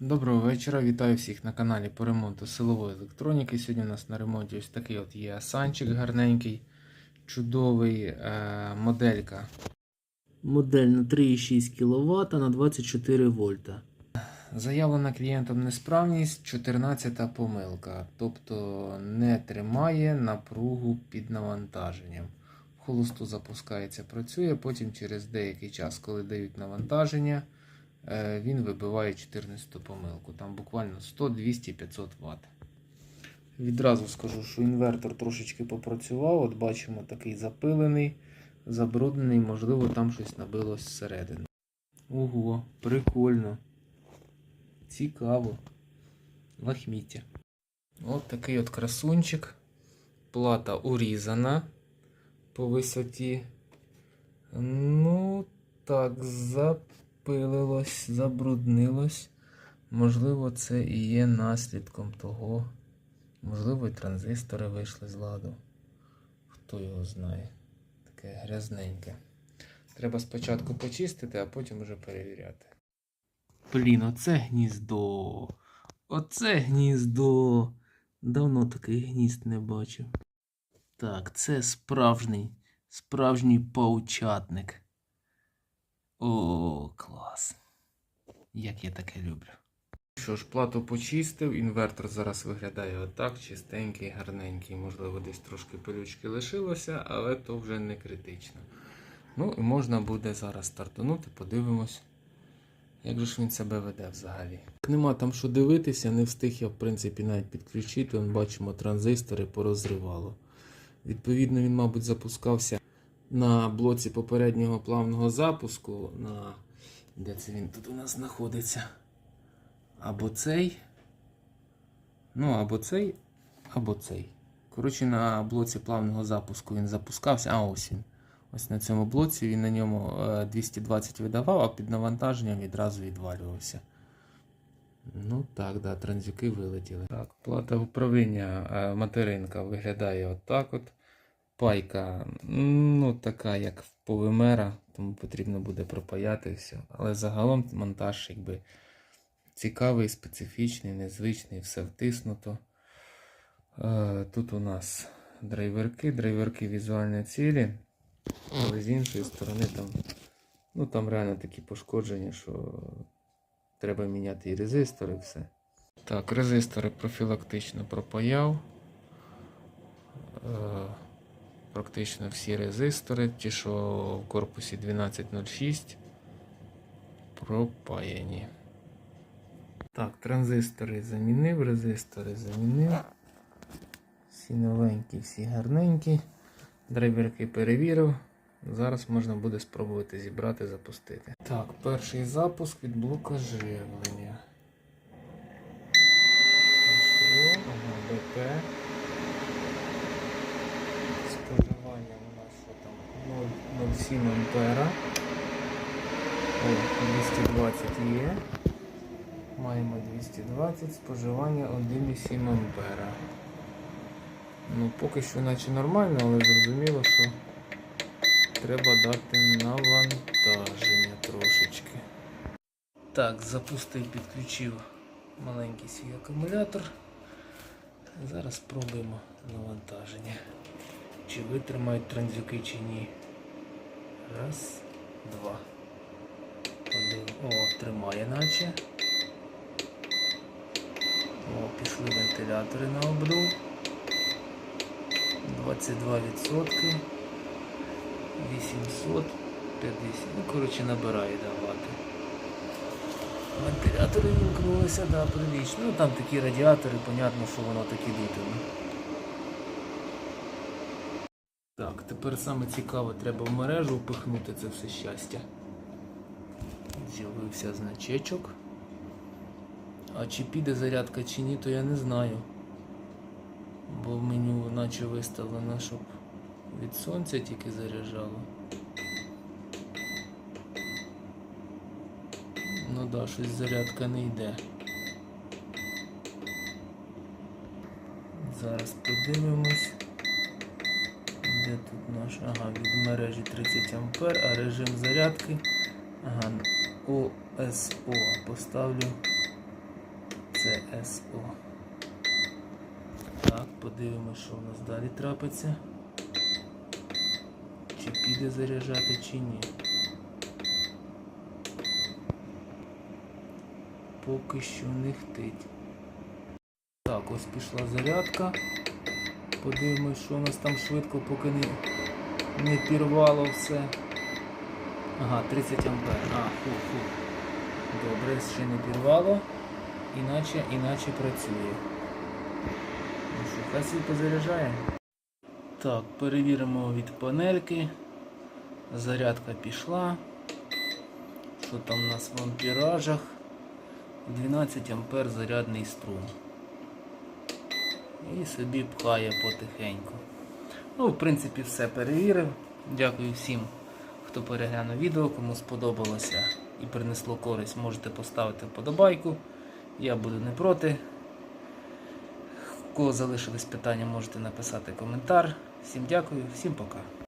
Доброго вечора, вітаю всіх на каналі по ремонту силової електроніки. Сьогодні у нас на ремонті ось такий от є асанчик гарненький, чудовий е, моделька. Модель на 3,6 кВт на 24 вольта. Заявлена клієнтом несправність 14 помилка, тобто не тримає напругу під навантаженням. В холосту запускається, працює, потім через деякий час, коли дають навантаження, він вибиває 14 помилку. Там буквально 100, 200, 500 Вт. Відразу скажу, що інвертор трошечки попрацював. От бачимо такий запилений, забруднений, можливо, там щось набилось зсередини. Ого, прикольно. Цікаво. Лахміття. От такий от красунчик. Плата урізана по висоті. Ну, так, запилилось, забруднилось. Можливо, це і є наслідком того. Можливо, і транзистори вийшли з ладу. Хто його знає. Таке грязненьке. Треба спочатку почистити, а потім вже перевіряти. Блін, оце гніздо. Оце гніздо. Давно такий гнізд не бачив. Так, це справжній, справжній паучатник. О, клас. Як я таке люблю. Що ж, плату почистив, інвертор зараз виглядає отак, чистенький, гарненький. Можливо, десь трошки пилючки лишилося, але то вже не критично. Ну і можна буде зараз стартанути, подивимось. Як же ж він себе веде взагалі? Нема там що дивитися, не встиг я в принципі навіть підключити. Вон бачимо транзистори порозривало. Відповідно, він, мабуть, запускався на блоці попереднього плавного запуску. На... Де це він тут у нас знаходиться? Або цей. Ну, або цей, або цей. Коротше, на блоці плавного запуску він запускався. А ось він. Ось на цьому блоці він на ньому е, 220 видавав, а під навантаженням відразу відвалювався. Ну так, да, транзюки вилетіли. Так, плата управління е, материнка виглядає отак от. Пайка, ну, така, як в полимера, тому потрібно буде пропаяти все. Але загалом монтаж якби цікавий, специфічний, незвичний, все втиснуто. Е, Тут у нас драйверки, драйверки візуальної цілі. Але з іншої сторони там, ну там реально такі пошкодження, що треба міняти і резистори, і все. Так, резистори профілактично пропаяв. Практично всі резистори, ті, що в корпусі 1206, пропаяні. Так, транзистори замінив, резистори замінив. Всі новенькі, всі гарненькі. Драйверки перевірив. Зараз можна буде спробувати зібрати, запустити. Так, перший запуск від блока живлення. БП. 7 ампера. 220 є. Маємо 220, споживання 1,7 ампера. Ну, Поки що наче нормально, але зрозуміло, що треба дати навантаження трошечки. Так, запустив, підключив маленький свій акумулятор. Зараз спробуємо навантаження, чи витримають транзюки, чи ні. Раз, два. Один. О, тримає наче. О, пішли вентилятори на обдув. 22%. 850. Ну, коротше, набирає давати. Вентилятори вімкнулися, да, прилично. Ну там такі радіатори, понятно, що воно такі дутиме. Так, тепер саме цікаве, треба в мережу впихнути це все щастя. З'явився значечок. А чи піде зарядка чи ні, то я не знаю. Бо в меню наче виставлено, щоб від сонця тільки заряджало. Ну да, щось зарядка не йде. Зараз подивимось. Де тут наш? Ага, від мережі 30 ампер, а режим зарядки. Ага, ОСО поставлю ЦСО. Так, подивимось, що у нас далі трапиться. Чи піде заряджати, чи ні. Поки що не хтить. Так, ось пішла зарядка. Подивимось, що у нас там швидко, поки не, не пірвало все. Ага, 30 ампер. А, фу, фу. Добре, ще не пірвало. Іначе, іначе працює. Ну що, хай позаряджає. Так, перевіримо від панельки. Зарядка пішла. Що там у нас в ампіражах? 12 ампер зарядний струм. І собі пхає потихеньку. Ну, в принципі, все перевірив. Дякую всім, хто переглянув відео. Кому сподобалося і принесло користь, можете поставити вподобайку. Я буду не проти. У кого залишились питання, можете написати коментар. Всім дякую, всім пока.